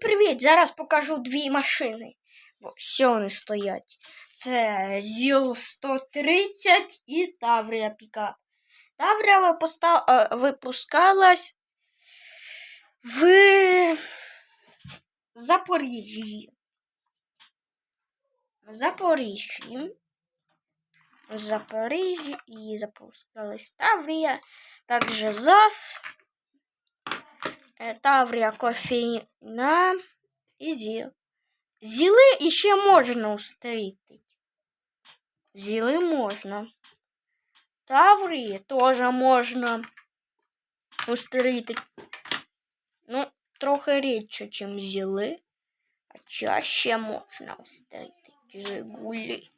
привіт! Зараз покажу дві машини. Що вони стоять? Це ЗІЛ 130 і Таврія Пікап. Таврія е, випускалась в Запоріжжі. В Запоріжжі. В Запоріжжі і запускалась Таврія. Також ЗАЗ. Е, Таврія кофейна і ЗІЛ. Зіли іще можна устріти. Зіли можна. Таврії теж можна устріти. Ну, трохи рідше, ніж зіли. А чаще можна устріти. Жигулі.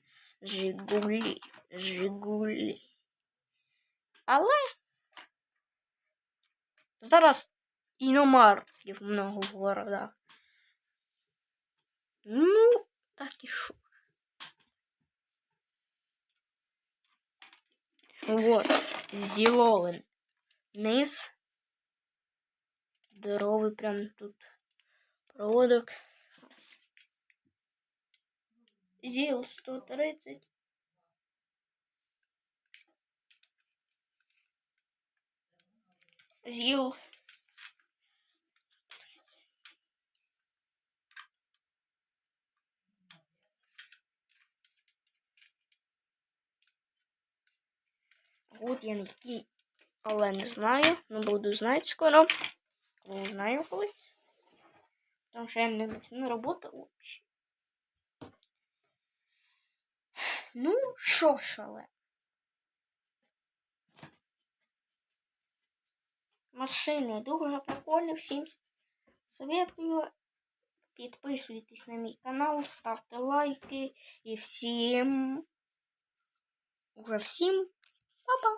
Жигулі. Жигулі. Але зараз іномарків много в городах. Ну, так і що. Вот, зіловин. Низ. Здоровий прям тут проводок. Зіл 130. Зіл От я який, але не знаю. Ну буду знати скоро. Коли знаю колись. Тому що я не на роботу взагалі. Ну, що ж, але. Машини дуже прикольні. Всім советую. Підписуйтесь на мій канал, ставте лайки і всім. Уже всім. Па-па!